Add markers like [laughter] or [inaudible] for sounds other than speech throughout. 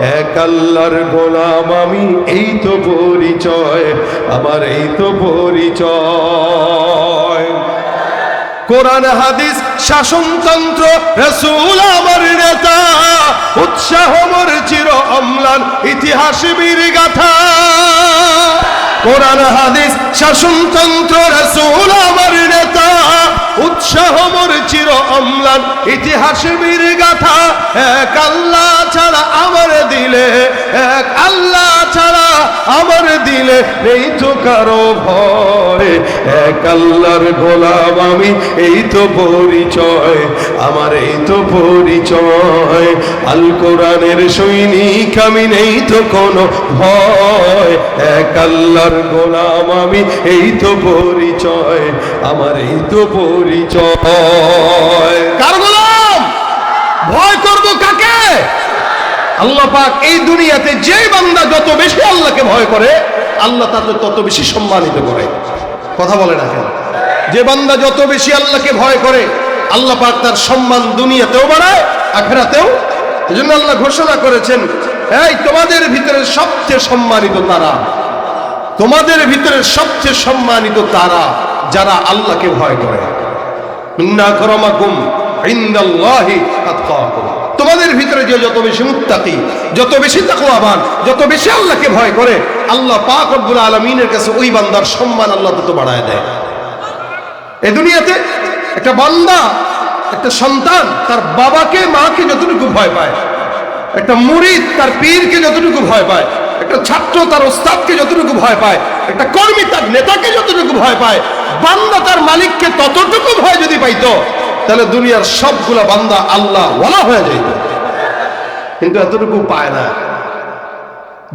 এক আল্লাহর গোলাম আমি, এই তো পরিচয়, আমার এই তো পরিচয়। কোরআন, হাদিস, শাসনতন্ত্র, রসুল আমার নেতা, উৎসাহ মোর চির অম্লান, ইতিহাস বীর গাথা। কোরআন, হাদিস, শাসনতন্ত্র, রসুল আমার মোর চির অম্লান ইতিহাস বীর গাথা এক আল্লাহ ছাড়া আমার দিলে এক আল্লাহ ছাড়া আমার দিলে নেই তো কারও ভয়। এক আল্লাহর গোলাম আমি, এই তো পরিচয়, আমার এই তো পরিচয়। আল কোরআনের সৈনিক আমি, নেই তো কোনো ভয়। এক আল্লাহর গোলাম আমি, এই তো পরিচয়, আমার এই তো পরিচয়। কার গোলাম ভয় করব কাকে আল্লাহ পাক এই দুনিয়াতে যে বান্দা যত বেশি আল্লাহকে ভয় করে, আল্লাহ তাকে তত বেশি সম্মানিত করে। কথা বলে না যে বান্দা যত বেশি আল্লাহকে ভয় করে, আল্লাহ পাক তার সম্মান দুনিয়াতেও বাড়ায়, আখেরাতেও। এজন্য আল্লাহ ঘোষণা করেছেন, এই, তোমাদের ভিতরে সবচেয়ে সম্মানিত তারা। তোমাদের ভিতরে সবচেয়ে সম্মানিত তারা যারা আল্লাহকে ভয় করে। ইন্না করমাকুম ইন্দাল্লাহি আতকাকুম। তোমাদের ভিতরে যে যত বেশি মুত্তাকি, যত বেশি তাকওয়াবান, যত বেশি আল্লাহকে ভয় করে, আল্লাহ পাক রব্বুল আলামিনের কাছে ওই বান্দার সম্মান আল্লাহ তত বাড়ায় দেয়। এ দুনিয়াতে একটা বান্দা, একটা সন্তান, তার বাবাকে, মাকে যতটুকু ভয় পায়, একটা মুরিদ, তার পীরকে যতটুকু ভয় পায়, একটা ছাত্র, তার ওস্তাদকে যতটুকু ভয় পায়, একটা কর্মী, তার নেতাকে যতটুকু ভয় পায়, বান্দা তার মালিককে ততটুকু ভয় যদি পাইতো তাহলে দুনিয়ার সবগুলা বান্দা আল্লাহ ওয়ালা হয়ে যাইত কিন্তু এতটুকু পায় না।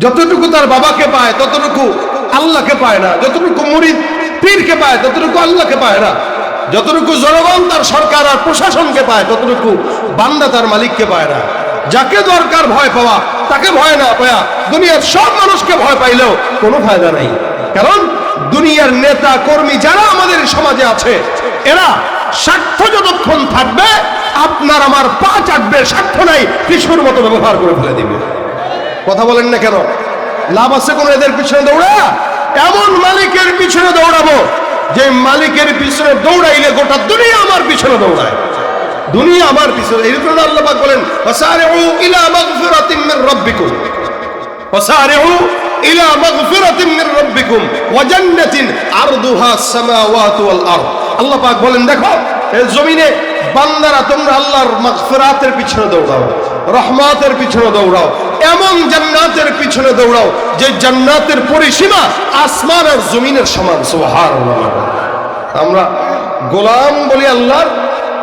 যতটুকু তার বাবাকে পায়, ততটুকু আল্লাহকে পায় না। যতটুকু মুরিদ পীরকে পায়, ততটুকু আল্লাহকে পায় না। যতটুকু জনগণ তার সরকার আর প্রশাসনকে পায়, ততটুকু বান্দা তার মালিককে পায় না। যাকে দরকার ভয় পাওয়া, তাকে ভয় না পায়া দুনিয়ার সব মানুষকে ভয় পাইলেও কোনো ফায়দা নাই। কারণ দুনিয়ার নেতা কর্মী যারা আমাদের সমাজে আছে, এরা স্বার্থ যতক্ষণ থাকবে, আপনার আমার পা চাটবে, স্বার্থ নাই কিশোর মতো ব্যবহার করে ফেলে দিবে। কথা বলেন না কেন? লাভ আছে কোন এদের পিছনে দৌড়া? এমন মালিকের পিছনে দৌড়াবো, যে মালিকের পিছনে দৌড়াইলে গোটা দুনিয়া আমার পিছনে দৌড়ায়। দুনিয়া আমার পিছনে এরকম আল্লাহ পাক বলেন ওয়াসারিউ ইলা মাগফিরাতিন মির রাব্বিকুম। ওয়াসারিউ ইলা মাগফিরাতিন মির রাব্বিকুম ওয়া জান্নাতিন আরদুহা সামাওয়াতু ওয়াল আরদ। আল্লাহ পাক বলেন, দেখো জমিনে বান্দারা তোমরা আল্লাহর মাগফিরাতের পিছনে দৌড়াও, রহমাতের পিছনে দৌড়াও, এমন জান্নাতের পিছনে দৌড়াও যে জান্নাতের পরিসীমা আসমান আর জমিনের সমান, সুবহানাল্লাহ। আমরা গোলাম বলি আল্লাহর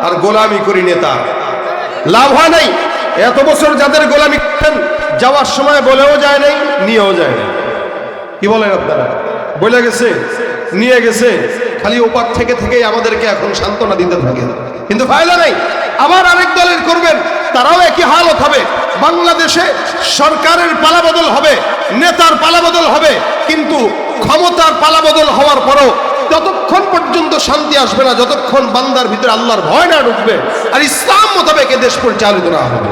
আর গোলামি করি নেতা। লাভ হয় নাই? এত বছর যাদের গোলামি করেন যাওয়ার সময় বলেও যায় নাই, নিয়েও যায় নাই। কি বলেন আপনারা? বলে গেছে, নিয়ে গেছে। খালি ওপার থেকে থেকেই আমাদেরকে এখন সান্ত্বনা দিতে থাকে। কিন্তু ফায়দা নাই। আবার আরেক দলের করবেন, তারাও একই হালত হবে। বাংলাদেশে সরকারের পালাবদল হবে, নেতার পালাবদল হবে, কিন্তু ক্ষমতার পালাবদল হওয়ার পরও ততক্ষণ পর্যন্ত শান্তি আসবে না, যতক্ষণ বান্দার ভিতরে আল্লাহর ভয় না ঢুকবে, আর ইসলাম মোতাবেক দেশ পরিচালিত না হবে।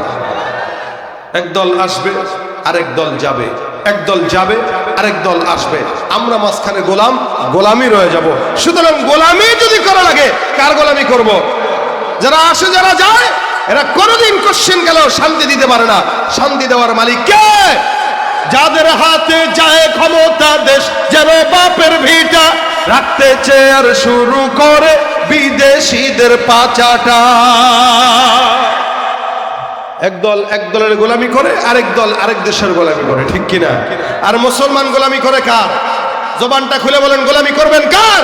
একদল আসবে, আরেক দল যাবে। এক দল যাবে, আরেক দল আসবে। আমরা মাঝখানে গোলাম গোলামি রয়ে যাব। সুতরাং গোলামি যদি করা লাগে, কার গোলামি করব। যারা আসে, যারা যায়, এরা কোনোদিন কোশ্চেন গেলেও শান্তি দিতে পারে না। শান্তি দেওয়ার মালিক কে? যাদের হাতে যায় ক্ষমতা দেশ, যেন বাপের ভিটা রাখতে চেয়ার শুরু করে বিদেশিদের পাচাটা। একদল এক দলের গোলামি করে, আরেক দল আরেক দেশের গোলামি করে, ঠিক কিনা? আর মুসলমান গোলামি করে কার? জবানটা খুলে বলেন, গোলামি করবেন কার?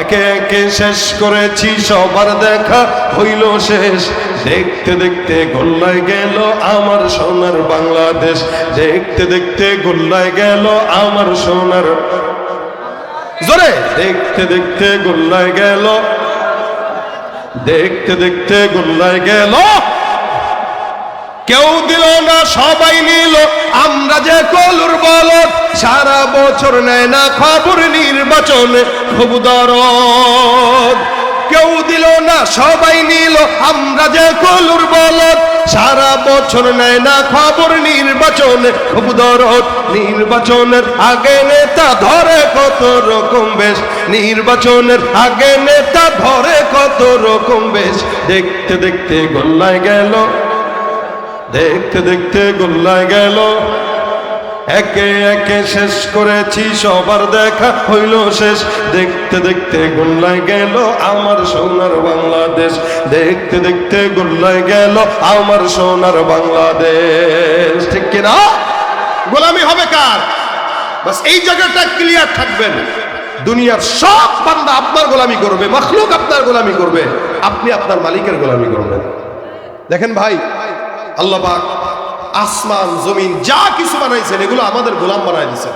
একে একে শেষ করেছি সবার দেখা হইল শেষ। দেখতে দেখতে গোল্লায় গেল আমার সোনার বাংলাদেশ। দেখতে দেখতে গোল্লায় গেল আমার সোনার জোরে। দেখতে দেখতে গোল্লায় গেল। দেখতে দেখতে গোল্লায় গেল। কেউ দিল না, সবাই নিল। আমরা যে কলুর বলদ, সারা বছর নেয় না খবর নির্বাচনে, খুব দরদ। কেউ দিল না, সবাই নিল, আমরা যে কলুর বলদ, সারা বছর নেয় না খবর নির্বাচনে, খুব দরদ। নির্বাচনের আগে নেতা ধরে কত রকম বেশ, নির্বাচনের আগে নেতা ধরে কত রকম বেশ। দেখতে দেখতে গোল্লায় গেল দেখতে দেখতে গোল্লায় গেল। একে একে শেষ করেছি সবার দেখা, হইল শেষ। দেখতে দেখতে গোল্লায় গেল আমার সোনার বাংলাদেশ। দেখতে দেখতে গোল্লায় গেল আমার সোনার বাংলাদেশ। ঠিক কিনা গোলামি হবে কার? বাস এই জায়গাটা ক্লিয়ার থাকবেন দুনিয়ার সব বান্দা আপনার গোলামি করবে, মখলুক আপনার গোলামি করবে, আপনি আপনার মালিকের গোলামি করবেন। দেখেন ভাই আল্লাহ পাক আসমান, জমিন, যা কিছু বানাইছেন, এগুলো আমাদের গোলাম বানাই দিয়েছেন।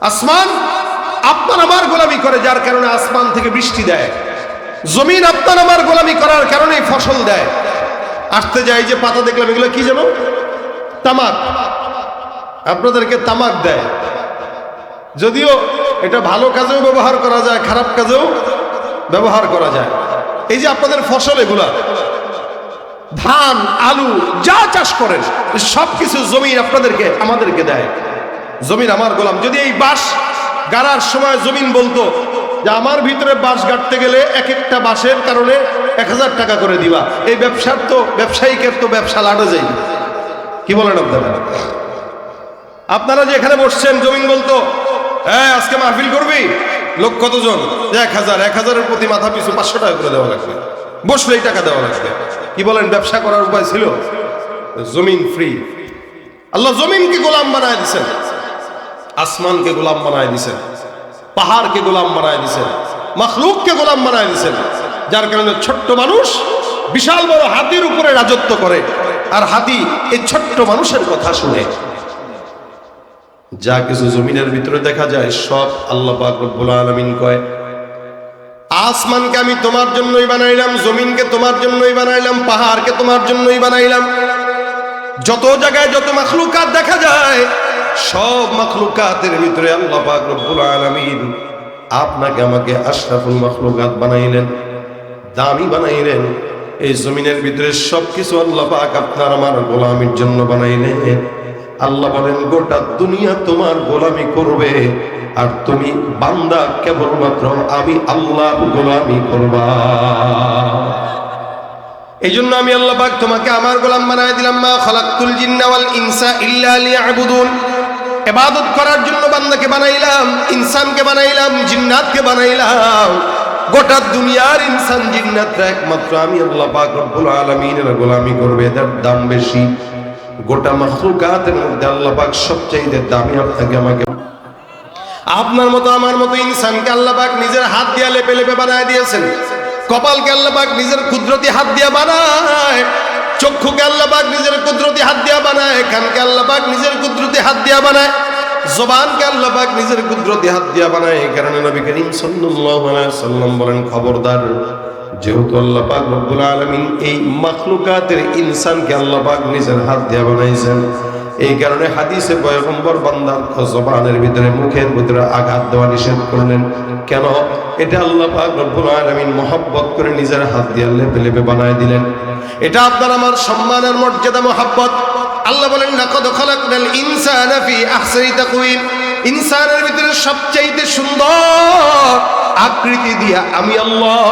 আসমান আপনার আমার গোলামি করে, যার কারণে আসমান থেকে বৃষ্টি দেয়। জমিন আপনার আমার গোলামি করার কারণে ফসল দেয়। আসতে যায় যে পাতা দেখলাম, এগুলো কি যেন? তামাক। আপনাদেরকে তামাক দেয়। যদিও এটা ভালো কাজেও ব্যবহার করা যায়, খারাপ কাজেও ব্যবহার করা যায়। এই যে আপনাদের ফসল এগুলা ধান, আলু, যা চাষ করেন সব কিছু জমিন আপনাদেরকে, আমাদেরকে দেয়। জমিন আমার গোলাম। যদি এই বাঁশ গাড়ার সময় জমিন বলতো যে আমার ভিতরে বাঁশ গাড়তে গেলে এক একটা বাঁশের কারণে এক হাজার টাকা করে দিবা, এই ব্যবসার তো, ব্যবসায়িকের তো ব্যবসা লাড়ে যাই কি বলেন আপনারা? আপনারা যে এখানে বসছেন, জমিন বলতো হ্যাঁ আজকে মাহফিল করবি? লোক কতজন? এক হাজার, এক হাজারের প্রতি মাথা পিছু পাঁচশো টাকা করে দেওয়া লাগবে। বসলে এই টাকা দেওয়া লাগবে। কি বলেন, ব্যবসা করার উপায় ছিল? জমিন ফ্রি আল্লাহ জমিনকে গোলাম বানায় দিছেন। আসমানকে গোলাম বানায় দিছেন। পাহাড়কে গোলাম বানায় দিছেন। মখলুককে গোলাম বানায় দিছেন। যার কারণে ছোট্ট মানুষ বিশাল বড় হাতির উপরে রাজত্ব করে। আর হাতি এই ছোট্ট মানুষের কথা শুনে। যা কিছু জমিনের ভিতরে দেখা যায়, সব আল্লাহ পাক রব্বুল আলামিন কয় আসমানকে আমি তোমার জন্যই বানাইলাম, জমিনকে তোমার জন্যই বানাইলাম, পাহাড়কে তোমার জন্যই বানাইলাম। যত জায়গায় যত মাখলুকাত দেখা যায়, সব মাখলুকাতের ভিতরে আল্লাহ পাক আপনাকে আমাকে আশরাফুল মাখলুকাত বানাইলেন, দামি বানাইলেন। এই জমিনের ভিতরে সবকিছু আল্লাহ পাক আপনার আমার গোলামির জন্য বানাইলেন। আল্লাহ বলেন, গোটা দুনিয়া তোমার গোলামি করবে। আর তুমি বান্দা কেবলমাত্র আমি আল্লাহ গোলামি করবা। এই জন্য আমি আল্লাহ পাক তোমাকে আমার গোলাম বানায় দিলাম, মা খলাকুল জিন্না ওয়াল ইনসা ইল্লা লিয়াবুদুন। ইবাদত করার জন্য বান্দাকে বানাইলাম, ইনসানকে বানাইলাম, জিন্নাতকে বানাইলাম। গোটা দুনিয়ার ইনসান জিন্নাতরা একমাত্র আমি আল্লাহ পাক রব্বুল আলামিনের গোলামি করবে, এদের দাম বেশি। গোটা মাখলুকাতের মধ্যে আল্লাহ পাক সবচেয়ে দামি আপনাকে আমাকে আপনার মতো, আমার মতো ইনসানকে আল্লাহ পাক নিজের হাত দিয়া লেপে লেপে বানায় দিয়েছেন। কপালকে আল্লাহ পাক নিজের কুদরতি হাত দিয়া বানায়, চক্ষুকে আল্লাহ পাক নিজের কুদরতি হাত দিয়া বানায়, কানকে আল্লাহ পাক নিজের কুদরতি হাত দিয়া বানায়, জবানকে আল্লাহ পাক নিজের কুদরতি হাত দিয়া বানায়। এই কারণে নবী করিম সাল্লাম বলেন, খবরদার, যেহেতু আল্লাহ পাক রব্বুল আলামিন এই মাখলুকাতের ইনসানকে আল্লাহ পাক নিজের হাত দিয়া বানাইছেন। এই কারণে হাদিসে পয়গম্বর বান্দার জবানের ভিতরে মুখের ভিতরে আঘাত দেওয়া নিষেধ করলেন। কেন? এটা আল্লাহ পাক রব্বুল আলামিন মহব্বত করে নিজের হাত দিয়ে লেপে লেপে বানায় দিলেন। এটা আপনার আমার সম্মানের মর্যাদা, মহব্বত। আল্লাহ বলেন, লাকাদ খালাকনাল ইনসানা ফি আহসানি ইনসানের ভিতরে সবচাইতে সুন্দর আকৃতি দিয়া আমি আল্লাহ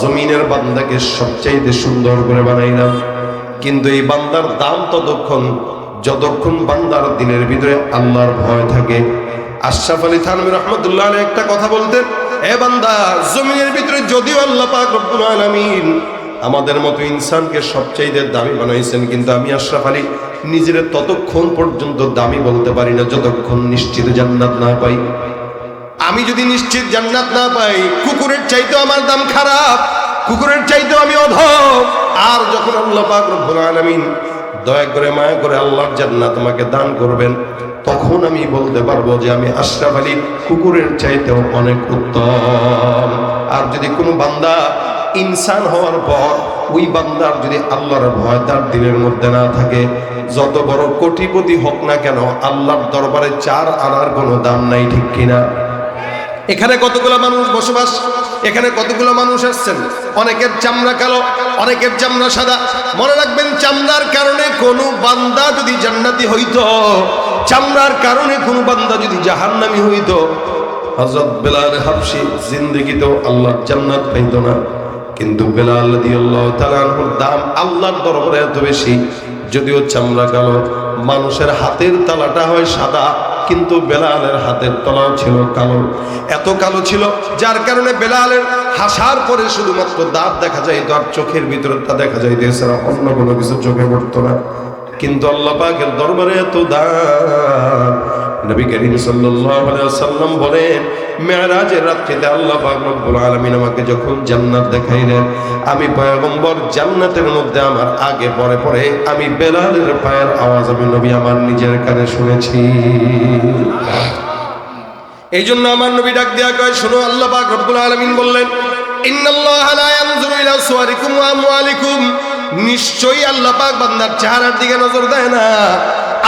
জমিনের বান্দাকে সবচাইতে সুন্দর করে বানাইলাম। কিন্তু এই বান্দার দাম ততক্ষণ, যতক্ষণ বান্দার দিনের ভিতরে আল্লাহর ভয় থাকে। আশরাফ আলী থানবী রহমতুল্লাহ একটা কথা বলতেন, এ বান্দা, জমিনের ভিতরে যদিও আল্লাহ পাক আলামিন আমাদের মতো ইনসানকে সবচাইতে দামি বানাইছেন, কিন্তু আমি আশরাফ আলী নিজের ততক্ষণ পর্যন্ত দামি বলতে পারি না, যতক্ষণ নিশ্চিত জান্নাত না পাই। আমি যদি নিশ্চিত জান্নাত না পাই, কুকুরের চাইতেও আমার দাম খারাপ, কুকুরের চাইতেও আমি অধম। আর যখন আল্লাহ পাক রব্বুল আলামিন দয়া করে মায়া করে আল্লাহর জান্নাত আমাকে দান করবেন, তখন আমি বলতে পারব যে আমি আশরাফ আলী কুকুরের চাইতেও অনেক উত্তম। আর যদি কোনো বান্দা ইনসান হওয়ার পর ওই বান্দার যদি আল্লাহর ভয় তার দিলের মধ্যে না থাকে, যত বড় কোটিপতি হোক না কেন, আল্লাহর দরবারে চার আনার কোনো দাম নাই ঠিক কিনা? এখানে কতগুলো মানুষ বসবাস? এখানে কতগুলো মানুষ আসছেন? অনেকের চামড়া কালো, অনেকের চামড়া সাদা। মনে রাখবেন, চামড়ার কারণে কোনো বান্দা যদি জান্নাতি হইত, চামড়ার কারণে কোনো বান্দা যদি জাহান্নামি হইতো হজরত বেলাল হাবসি জিন্দগিতেও আল্লাহ জান্নাত পাইতো না। কিন্তু বেলাল রাদিয়াল্লাহু তাআলার দাম আল্লাহর দরবারে এত বেশি, যদিও চামড়া কালো, মানুষের হাতের তালাটা হয় সাদা কিন্তু বেলালের হাতের তলাও ছিল কালো। এত কালো ছিল, যার কারণে বেলালের হাসার পরে শুধুমাত্র দাঁত দেখা যায় তো আর চোখের ভিতরে তা দেখা যায় এছাড়া অন্য কোনো কিছু চোখে পড়তো না। কিন্তু আল্লাহ পাকের দরবারে এত দাঁত। নবী করিম ওয়াসাল্লাম বলেন মেরাজের রাত্রিতে আল্লাহ রব্বুল আলামিন আমাকে যখন জান্নাত দেখাইলেন, আমি পয়গম্বর জান্নাতের মধ্যে আমার আগে পরে পরে আমি বেলালের পায়ের আওয়াজ আমি নবী আমার নিজের কানে শুনেছি। এই জন্য আমার নবী ডাক দেয়া কয়, শোনো, আল্লাহ পাক রব্বুল আলামিন বললেন নিশ্চয়ই আল্লাহ পাক বান্দার চেহারার দিকে নজর দেয় না।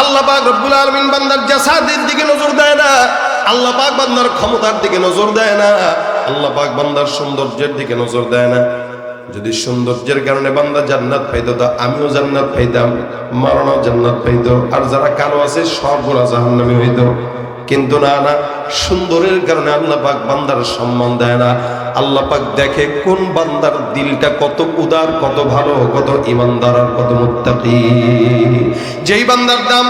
আল্লাহ পাক রব্বুল আলামিন বান্দার জাসাদের দিকে নজর দেয় না। আল্লাহ পাক বান্দার ক্ষমতার দিকে নজর দেয় না। আল্লাহ পাক বান্দার সৌন্দর্যের দিকে নজর দেয় না। যদি সৌন্দর্যের কারণে বান্দা জান্নাত পাইতো, তা আমিও জান্নাত পাইতাম মারানো জান্নাত পাইতো, আর যারা কালো আছে সবগুলা জাহান্নামী হইতো। কিন্তু না না, সুন্দরের কারণে আল্লাহ পাক বান্দার সম্মান দেয় না। আল্লাহ পাক দেখে কোন বান্দার দিলটা কত উদার, কত ভালো, কত ইমানদার, আর কত মুত্তাকি। যেই বান্দার দাম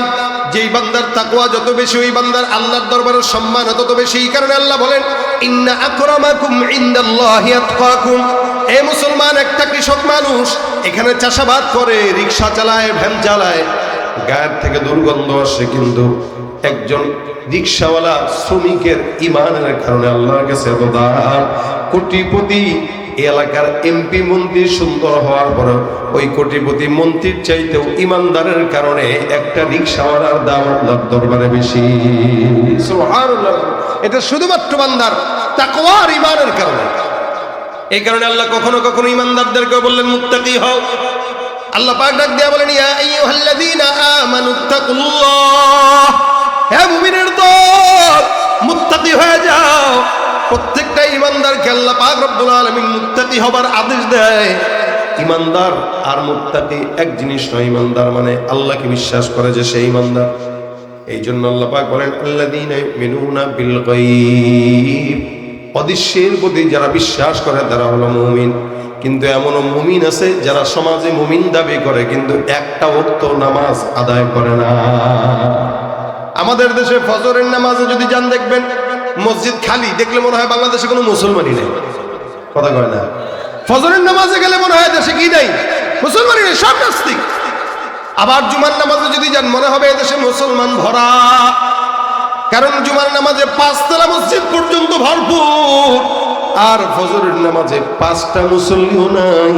যেই বান্দার তাকওয়া যত বেশি, ওই বান্দার আল্লাহর দরবারের সম্মান তত বেশি। এই কারণে আল্লাহ বলেন, ইন্না আকরামাকুম ইনদাল্লাহি আতকাকুম। এ মুসলমান, একটা কৃষক মানুষ, এখানে চাষাবাদ করে, রিক্সা চালায়, ভ্যান চালায়। গায়ের থেকে দুর্গন্ধ আসে, কিন্তু একজন রিক্সাওয়ালা শ্রমিকের ইমানের কারণে আল্লাহর কাছে কোটিপতি এই এলাকার এমপি মন্ত্রী সুন্দর হওয়ার পর ওই কোটিপতি মন্ত্রীর চাইতেও ইমানদারের কারণে একটা রিক্সাওয়ালার দাম আল্লাহর দরবারে বেশি। এটা শুধুমাত্র বান্দার তাকওয়ার ইমানের কারণে। এই কারণে আল্লাহ কখনো কখনো ইমানদারদেরকে বললেন মুত্তাকি হও। আল্লাহ পাক ডাক দিয়া বলেন ইয়া আইয়ুহাল্লাযীনা আমানুত্তাকুল্লাহ হে মুমিনের দল মুত্তাকি হয়ে যাও। প্রত্যেকটা পাক হবার আদেশ দেয়। ইমানদার আর এক জিনিস নয়, ইমানদার মানে আল্লাহকে বিশ্বাস করে যে সে ইমানদার। এই জন্য বলেন অদৃশ্যের প্রতি যারা বিশ্বাস করে তারা হলো মুমিন। কিন্তু এমনও মুমিন আছে যারা সমাজে মুমিন দাবি করে, কিন্তু একটা ওক্ত নামাজ আদায় করে না। আমাদের দেশে ফজরের নামাজে যদি যান দেখবেন মসজিদ খালি, দেখলে মনে হয় বাংলাদেশে কোনো মুসলমানই নেই। কথা কয় না? ফজরের নামাজে গেলে মনে হয় দেশে কি নেই? মুসলমানই নেই, সব নাস্তিক। আবার জুমার নামাজে যদি যান, মনে হবে এদেশে মুসলমান ভরা। কারণ জুমার নামাজে পাঁচতলা মসজিদ পর্যন্ত ভরপুর। আর ফজরের নামাজে পাঁচটা মুসল্লিও নাই।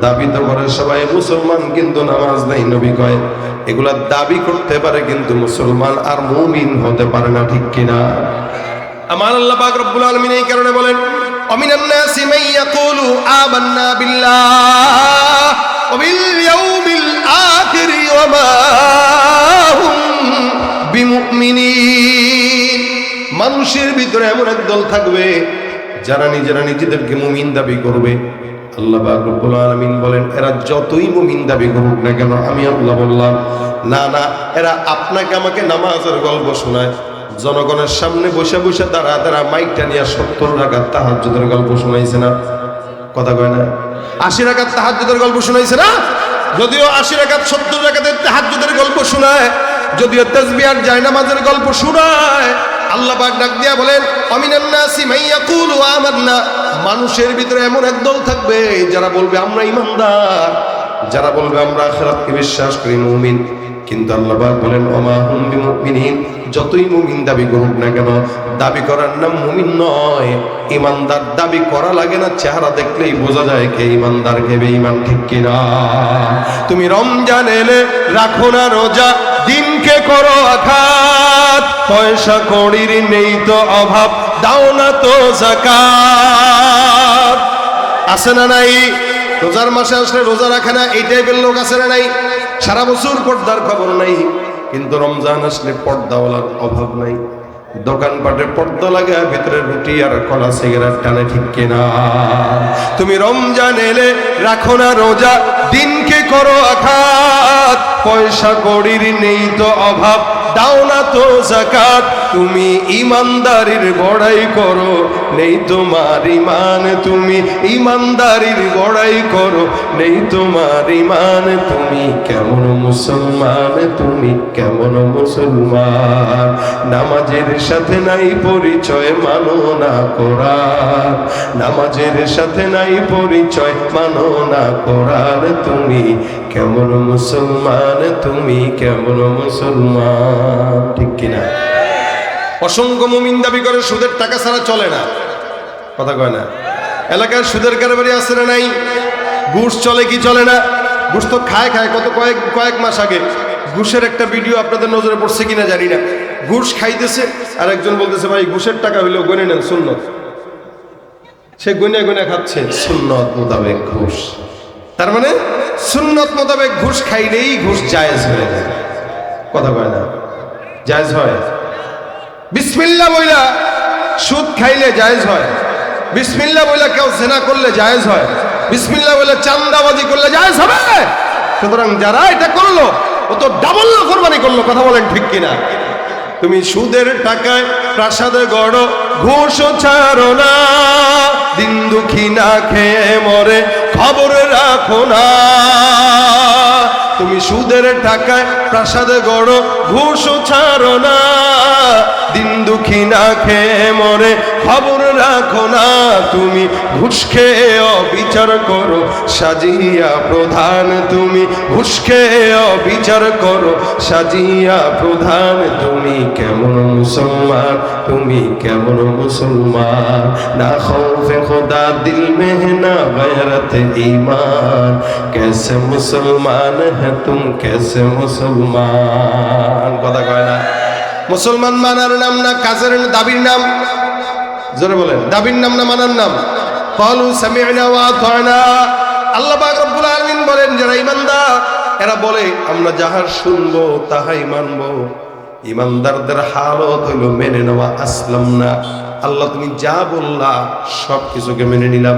দাবি তো করে সবাই, মুসলমান কিন্তু নামাজ নাই, নবী কয়। এগুলা দাবি করতে পারে কিন্তু মুসলমান আর মুমিন হতে পারে না, ঠিক কিনা? আমার আল্লাহ পাক রব্বুল আলামিন এই কারণে বলেন, অমিনান নাসি ইয়াকুলু আমান্না বিল্লাহ, ওয়া বিল ইয়াউমিল আখির, ওয়া মা হুম বিমুমিনিন। মানুষের ভিতরে এমন এক দল থাকবে, যারা নিজেরা নিজেদেরকে মুমিন দাবি করবে। আল্লাহ রব্বুল আলামিন বলেন, এরা যতই মুমিন দাবি করুক না কেন, আমি আল্লাহ বললাম, না না, এরা আপনাকে আমাকে নামাজের গল্প শোনায়। জনগণের সামনে বসে বসে তারা তারা মাইকটা নিয়ে সত্তর রাখার তাহাজ্জুদের গল্প শোনাইছে না? কথা কয় না? আশি রাখার তাহাজ্জুদের গল্প শোনাইছে না? যদিও আশি রাখাত সত্তর রাখাতের তাহাজ্জুদের গল্প শোনায়, যদিও তাসবিহার জায়নামাজের গল্প শোনায়, আল্লাহ পাক ডাক দিয়া বলেন মানুষের ভিতরে এমন একদল থাকবে, যারা বলবে, আমরা ইমানদার। যারা বলবে, আমরা আখিরাতকে বিশ্বাস করি, মুমিন। কিন্তু আল্লাহ বলেন, ওমা হুম বিমুমিনিন যতই মুমিন দাবি করুক না কেন, দাবি করার নাম মুমিন নয়। ইমানদার দাবি করা লাগে না, চেহারা দেখলেই বোঝা যায় কে ইমানদার কে বেঈমান, ঠিক কিনা? তুমি রমজান এলে রাখো না রোজা, দিনকে করো আঘাত। পয়সা কড়ির নেই তো অভাব, দাও না তো জাকাত। আছে না নাই? রোজার মাসে আসলে রোজা রাখে না, এই টাইপের লোক আছে না নাই? সারা বছর পর্দার খবর নাই, কিন্তু রমজান আসলে পর্দাওয়ালার অভাব নাই। দোকানপাটে পর্দা লাগে, ভিতরে রুটি আর কলা, সিগারেট টানে ঠিক কিনা। তুমি রমজান এলে রাখো না রোজা, দিনকে করো আঘাত। পয়সা কড়ির নেই তো অভাব, দাও না তো জাকাত। তুমি ইমানদারির বড়াই করো। নেই তোমার ইমান, তুমি ইমানদারির বড়াই করো। নেই তোমার ইমান, তুমি কেমন মুসলমান, তুমি কেমন মুসলমান। নামাজের সাথে নাই পরিচয় মানো না কোরআন। নামাজের সাথে নাই পরিচয় মানো না করার তুমি কেমন মুসলমান, তুমি কেমন মুসলমান। ঠিক কিনা? অসংখ্য মুমিন দাবি করে সুদের টাকা ছাড়া চলে না। কথা কয় না। এলাকার সুদের কারবারি আছে না নাই? ঘুষ চলে কি চলে না? ঘুষ তো খায় খায়। কত কয়েক কয়েক মাস আগে ঘুষের একটা ভিডিও আপনাদের নজরে পড়ছে কিনা জানি না। ঘুষ খাইতেছে আর একজন বলতেছে, ভাই, ঘুষের টাকা হইলেও গনে নেন, সুন্নত। সে গুনে গুনে খাচ্ছে, সুন্নত মোতাবেক ঘুষ। তার মানে সুন্নত মোতাবেক ঘুষ খাইলেই ঘুষ জায়েজ হয়ে যায়। কথা কয় না। জায়েজ হয়? বিসমিল্লা বইলা সুদ খাইলে জায়েজ হয়। বিসমিল্লা বইলা কেউ সেনা করলে জায়েজ হয়। বিসমিল্লা বইলা চান্দাবাজি করলে জায়েজ হবে। সুতরাং যারা এটা করল, ও তো ডাবল কোরবানি করল, কথা বলেন ঠিক কিনা? তুমি সুদের টাকায় প্রাসাদে গড়, ঘুষ ছাড়ো না। দিন দুঃখী না খেয়ে মরে, খবর রাখো না। সুদের টাকায় প্রাসাদে গড় ঘুষ ছাড়ো না দিন দুঃখী না খেয়ে মরে খবর রাখো না তুমি ঘুষ খেয়ে অবিচার করো সাজিয়া প্রধান তুমি ঘুষ খেয়ে অবিচার করো সাজিয়া প্রধান তুমি কেমন মুসলমান তুমি কেমন মুসলমান না খৌফে খোদা দিল में है ना गैरत ईमान कैसे मुसलमान है तुम कैसे मुसलमान কথা কয় না মুসলমান মানার নাম না কাজের দাবির নাম জোরে বলেন দাবির নাম না মানার নাম কলু সামি'না ওয়া আতানা আল্লাহ পাক রব্বুল আলামিন বলেন যারা ঈমানদার এরা বলে আমরা যাহা শুনবো তাহাই মানবো ইমানদারদের হালত হইল মেনে নেওয়া আসলাম না আল্লাহ তুমি যা বললা সব কিছুকে মেনে নিলাম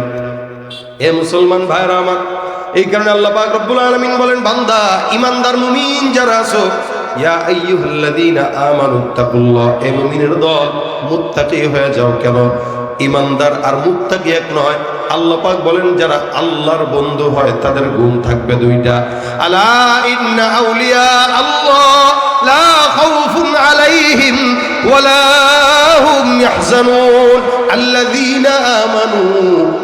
এ মুসলমান ভাইরা আমার এই কারণে আল্লাহ পাক রব্বুল আলামিন বলেন, বান্দা ইমানদার মুমিন যারা আছো, ইয়া আইয়ুহাল্লাযীনা মুমিনের দল মুত্তাকি হয়ে যাও কেন? ইমানদার আর মুত্তাকি এক নয়। আল্লাহ পাক বলেন, যারা আল্লাহর বন্ধু হয়, তাদের গুণ থাকবে দুইটা। আলা ইন্না আউলিয়া আল্লাহ লা খাউফুন আলাইহিম ওয়ালা হুম ইয়াহজানুন। আল্লাযীনা আমানু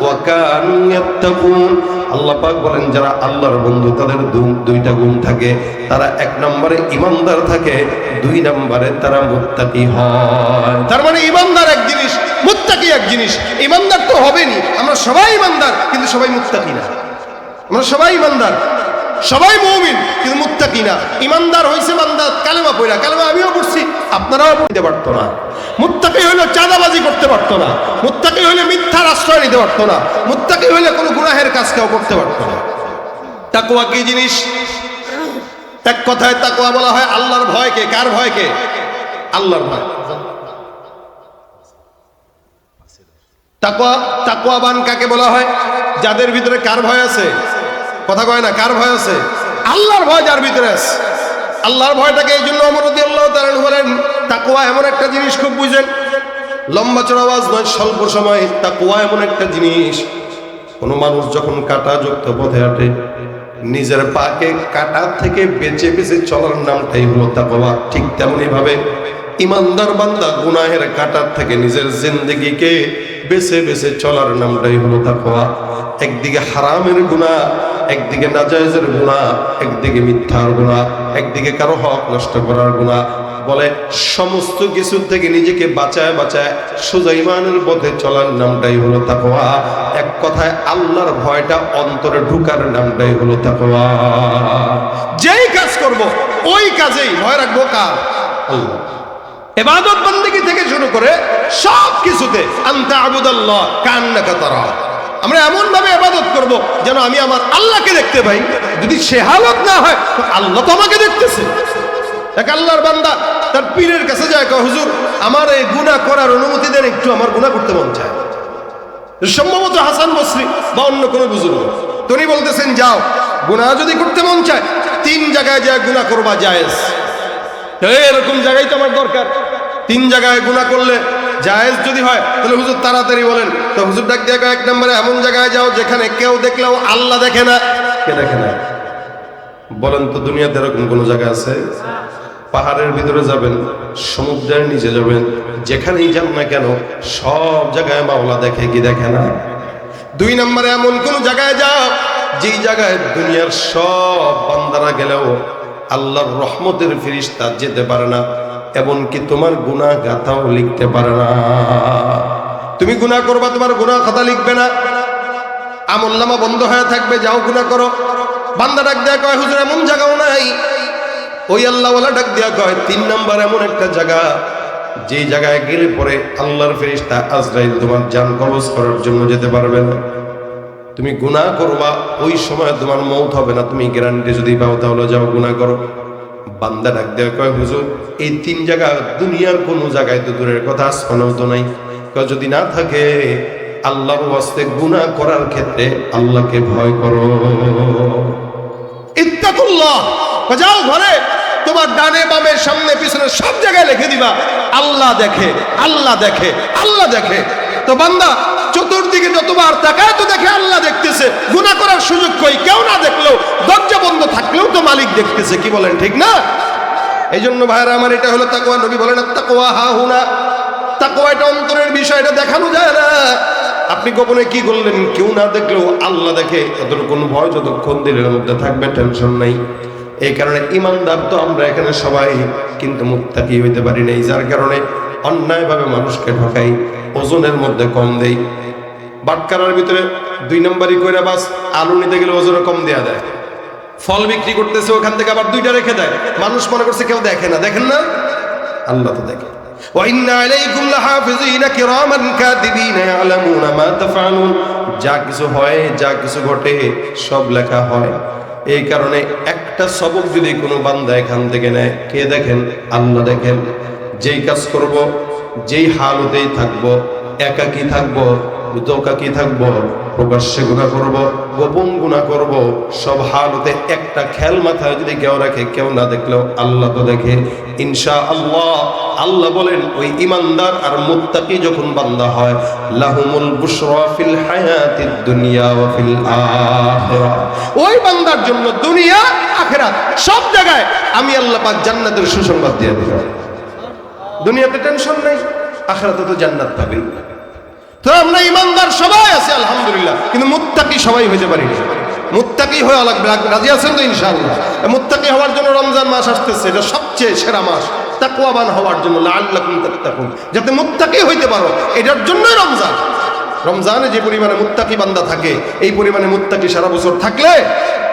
ওয়া কানু ইয়াত্তাকুন। আল্লাহ পাক বলেন, যারা আল্লাহর বন্ধু, তাদের দুইটা গুণ থাকে। তারা এক নম্বরে ইমানদার থাকে, দুই নম্বরে তারা মুত্তাকি হয়। তার মানে ইমানদার এক জিনিস, মুত্তাকি এক জিনিস। ইমানদার তো হবেনি আমরা সবাই ইমানদার, কিন্তু সবাই মুত্তাকি না। আমরা সবাই ইমানদার। সবাই মৌমিন, কিন্তু মুত্তাকি না। ইমানদার হইছে বান্দা, কালেমা পড়া কালেমা আমিও পড়ছি, আপনারাও পড়তে পারতো না। মুত্তাকি হইলে চাঁদাবাজি করতে পারতো না। মুত্তাকি হইলে মিথ্যার আশ্রয় নিতে পারতো না। মুত্তাকি হইলে কোনো গুনাহের কাজ কেউ করতে পারতো না। তাকুয়া কি জিনিস? এক কথায় তাকুয়া বলা হয় আল্লাহর ভয়কে। কার ভয়কে? আল্লাহর ভয়। তাকুয়া তাকুয়াবান কাকে বলা হয়? যাদের ভিতরে কার ভয় আছে? কথা কয় না, কার ভয় আছে? আল্লাহর ভয় যার ভিতরে আছে। আল্লাহর ভয়টাকে এই জন্য অমরদি আল্লাহ তাআলা বলেন তাকুয়া এমন একটা জিনিস খুব বুঝেন। লম্বা চড়া আওয়াজ নয়, স্বল্প সময়। তাকুয়া এমন একটা জিনিস, কোনো মানুষ যখন কাটা যুক্ত পথে হাঁটে, নিজের পাকে কাটা থেকে বেঁচে বেঁচে চলার নামটাই হলো তাকওয়া। ঠিক তেমনই ভাবে ইমানদার বান্দা গুনাহের কাটার থেকে নিজের জিন্দগিকে বেছে বেছে চলার নামটাই হলো তাকওয়া। একদিকে হারামের গুনাহ, একদিকে নাজায়েজের গুনাহ, একদিকে মিথ্যার গুনাহ, একদিকে কারও হক নষ্ট করার গুনাহ। বলে, সমস্ত কিছু থেকে নিজেকে বাঁচায় বাঁচায় সোজা ইমানের পথে চলার নামটাই হলো তাকওয়া। এক কথায়, আল্লাহর ভয়টা অন্তরে ঢুকার নামটাই হলো তাকওয়া। যেই কাজ করব, ওই কাজেই ভয় রাখব কার? আল্লাহ। এবাদত বন্দেগি থেকে শুরু করে সব কিছুতে আন্তা আবুদাল্লাহ কান্নাকা তারা। আমরা এমন ভাবে ইবাদত করব যেন আমি আমার আল্লাহকে দেখতে পাই। যদি সে হালত না হয় আল্লাহ তো আমাকে দেখতেছে। এক আল্লাহর বান্দা তার পীরের কাছে যায়, কয়, হুজুর, আমার এই গুনাহ করার অনুমতি দেন, একটু আমার গুনাহ করতে মন চায়। সম্ভবত হাসান বসরি বা অন্য কোনো বুজুর্গ তিনি বলতেছেন, যাও, গুনাহ যদি করতে মন চায়, তিন জায়গায় যায় গুনাহ করবা তো এরকম জায়গায় তো আমার দরকার। তিন জায়গায় গুনাহ করলে জায়েজ যদি হয়, তাহলে হুজুর তাড়াতাড়ি বলেন। তো হুজুর ডাক দিয়ে এক নম্বরে, এমন জায়গায় যাও যেখানে কেউ দেখলেও আল্লাহ দেখে না, কে দেখে না? বলেন তো, দুনিয়াতে এরকম কোনো জায়গা আছে? পাহাড়ের ভিতরে যাবেন, সমুদ্রের নিচে যাবেন, যেখানেই যান না কেন, সব জায়গায় মাওলা দেখে কি দেখে না? দুই নম্বরে, এমন কোন জায়গায় যাও, যেই জায়গায় দুনিয়ার সব বান্দারা গেলেও আল্লাহর রহমতের ফিরিস্তা যেতে পারে না, এমনকি তোমার গুনাহ গাথাও লিখতে পারে না। তুমি গুনাহ করবা, তোমার গুনাহ খাতা লিখবে না। আমল নামা বন্ধ হয়ে থাকবে, যাও গুনাহ করো। বান্দা ডাক দেয়া কয়, হুজুর, এমন জায়গাও নাই? ওই আল্লাহওয়ালা ডাক দেয়া কয়, তিন নাম্বার এমন একটা জায়গা, যেই জায়গায় গেলে পরে আল্লাহর ফেরিস্তা আজরাইল তোমার জান কবজ করার জন্য যেতে পারবে না। তুমি গুনাহ করবা, ওই সময় তোমার মৌত হবে না। তুমি গ্যারান্টি যদি পাও, তাহলে যাও গুনাহ করো। বান্দা ডাক দেয়া, কয়, হুজুর, এই তিন জায়গা দুনিয়ার কোনো জায়গায় তো দূরের কথা আসমানেও তো নাই? যদি না থাকে, আল্লাহর ওয়াস্তে গুনাহ করার ক্ষেত্রে আল্লাহকে ভয় করো। ইত্তাকুল্লাহ যাও ঘরে, তোমার ডানে বামে সামনে পিছনে সব জায়গায় লিখে দিবা। আল্লাহ দেখে আল্লাহ দেখে আল্লাহ দেখে তো বান্দা, চতুর্দিকে যতবার তাকায় তো দেখে আল্লাহ দেখতেছে। গুনাহ করার সুযোগ কই? কেউ না দেখলেও, দরজা বন্ধ থাকলেও তো মালিক দেখতেছে, কি বলেন, ঠিক না? এই জন্য ভাইরা আমার এটা হলো তাকওয়া। নবী বলেন তাকওয়া হা হুনা তাকওয়া এটা অন্তরের বিষয়, এটা দেখানো যায় না। আপনি গোপনে কি করলেন? কেউ না দেখলেও আল্লাহ দেখে। যতটুকুন ভয় যতক্ষণ দিলের মধ্যে থাকবে, টেনশন নাই। এই কারণে ইমানদার তো আমরা এখানে সবাই, কিন্তু মুত্তাকি হইতে পারি নাই, যার কারণে অন্যায়ভাবে মানুষকে ঠকাই। ওজনের মধ্যে কম দেই। বাটকারার ভিতরে দুই নম্বরই কইরা বাস, আলু নিতে গেলে ওজনে কম দেয়া দেয় ফল বিক্রি করতেছে, ওখান থেকে আবার দুইটা রেখে দেয়। মানুষ মনে করছে কেউ দেখে না। দেখেন না? আল্লাহ তো দেখে। যা কিছু হয়, যা কিছু ঘটে, সব লেখা হয়। এই কারণে একটা সবক যদি কোনো বান্দা এখান থেকে নেয়, কে দেখেন? আল্লাহ দেখেন। যেই কাজ করব যেই হালতেই থাকব, একাকি থাকব দোকাকি থাকব, প্রকাশ্যে গুণা করব, গোপন গুণা করব, সব হালতে একটা খেয়াল মাথায় যদি কেউ রাখে, কেউ না দেখলেও আল্লাহ তো দেখে। ইনশা আল্লাহ আল্লাহ বলেন, ওই ইমানদার আর মুত্তাকি যখন বান্দা হয়, লাহুমুল বুশরা ফিল হায়াতিদ দুনিয়া ওয়া ফিল আখিরা। ওই বান্দার জন্য দুনিয়া, আখিরাত, সব জায়গায় আমি আল্লাহ পাক জান্নাতের সুসংবাদ দিয়ে দিলাম। দুনিয়াতে টেনশন নেই, আখিরাতে তো জান্নাত পাবেই। তো আমরা ইমানদার সবাই আছে, আলহামদুলিল্লাহ। কিন্তু মুত্তাকি সবাই হইতে পারি না। মুত্তাকি হওয়া লাগবে রাজি আছেন তো ইনশাআল্লাহ? মুত্তাকি হওয়ার জন্য রমজান মাস আসতেছে, এটা সবচেয়ে সেরা মাস। তাকওয়াবান হওয়ার জন্য লাআল্লাকুম তাত্তাকুন। যাতে মুত্তাকি হইতে পারো, এটার জন্যই রমজান। রমজানে যে পরিমাণে মুত্তাকি বান্দা থাকে, এই পরিমাণে মুত্তাকি সারা বছর থাকলে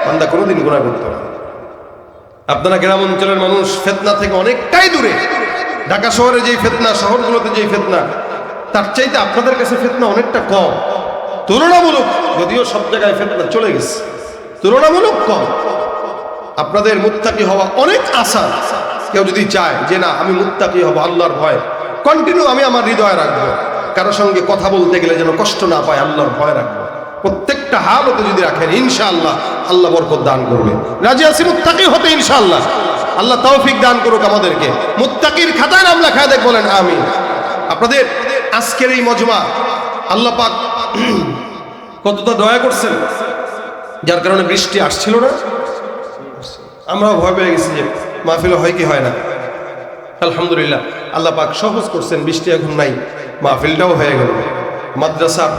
বান্দা কোনোদিন গুনাহ করতে না। আপনারা গ্রাম অঞ্চলের মানুষ, ফেতনা থেকে অনেকটাই দূরে। ঢাকা শহরে যেই ফেতনা, শহরগুলোতে যেই ফেতনা, তার চাইতে আপনাদের কাছে ফেতনা অনেকটা কম। তুলনামূলক, যদিও সব জায়গায় ফেতনা চলে গেছে, তুলনামূলক কম। আপনাদের মুত্তাকি হওয়া অনেক আসান, কেউ যদি চায় যে না, আমি মুত্তাকি হব আল্লাহর ভয় কন্টিনিউ আমি আমার হৃদয়ে রাখব। কারোর সঙ্গে কথা বলতে গেলে যেন কষ্ট না পায়, আল্লাহর ভয় রাখব। প্রত্যেকটা হালতে যদি রাখেন, ইনশাআল্লাহ, আল্লাহ বরকত দান করবে। রাজি আছি মুত্তাকি হতে ইনশাআল্লাহ। আল্লাহ তৌফিক দান করুক আমাদেরকে। মুত্তাকির খাতায় নাম লেখায় দেখ বলেন আমি আপনাদের আজকের এই মজমা আল্লাহ পাক [clears throat] কতটা দয়া করছেন, যার কারণে বৃষ্টি আসছিল না। আমরাও ভয় পেয়ে গেছি যে মাহফিল হয় কি হয় না। আলহামদুলিল্লাহ, আল্লাহ পাক সহজ করছেন, বৃষ্টি এখন নাই, মাহফিলটাও হয়ে গেল। মাদ্রাসার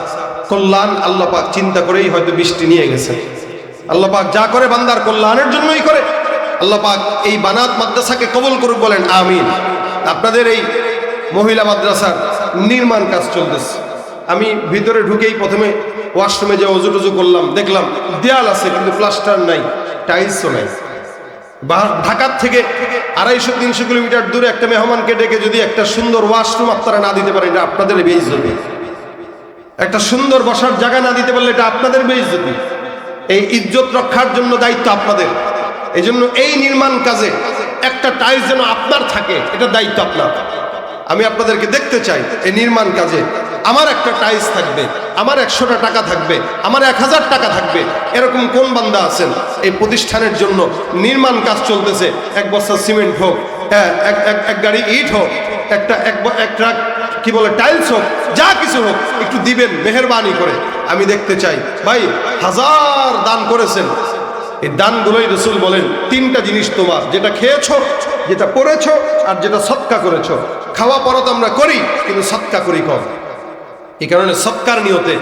কল্যাণ আল্লাহ পাক চিন্তা করেই হয়তো বৃষ্টি নিয়ে গেছেন আল্লাহ পাক যা করে বান্দার কল্যাণের জন্যই করে। আল্লাহ পাক এই বানাত মাদ্রাসাকে কবল করুক বলেন, আমিন। আপনাদের এই মহিলা মাদ্রাসার নির্মাণ কাজ চলতেছে। আমি ভিতরে ঢুকেই প্রথমে ওয়াশরুমে যে অজু টজু করলাম, দেখলাম দেয়াল আছে, কিন্তু প্লাস্টার নাই, টাইলসও নাই। ঢাকার থেকে আড়াইশো, তিনশো কিলোমিটার দূরে একটা মেহমানকে ডেকে যদি একটা সুন্দর ওয়াশরুম আপনারা না দিতে পারেন, এটা আপনাদের বেইজ্জতি। একটা সুন্দর বসার জায়গা না দিতে পারলে এটা আপনাদের বেইজ্জতি। এই ইজ্জত রক্ষার জন্য দায়িত্ব আপনাদের। এই জন্য এই নির্মাণ কাজে একটা টাইলস যেন আপনার থাকে, এটা দায়িত্ব আপনার। আমি আপনাদেরকে দেখতে চাই, এই নির্মাণ কাজে আমার একটা টাইলস থাকবে, আমার একশোটা টাকা থাকবে, আমার এক হাজার টাকা থাকবে, এরকম কোন বান্দা আছেন? এই প্রতিষ্ঠানের জন্য নির্মাণ কাজ চলতেছে, এক বস্তা সিমেন্ট হোক হ্যাঁ এক গাড়ি ইট হোক, একটা, এক এক ট্রাক কি বলে টাইলস হোক, যা কিছু হোক, একটু দিবেন, মেহরবানি করে। আমি দেখতে চাই, ভাই, হাজার দান করেছেন এই দানগুলোই রসুল বলেন, তিনটা জিনিস তোমার, যেটা খেয়েছো, যেটা পড়েছো, আর যেটা সৎকা করেছ। খাওয়া পরত আমরা করি, কিন্তু সৎকা করি কম। এই কারণে সৎকার নিয়তে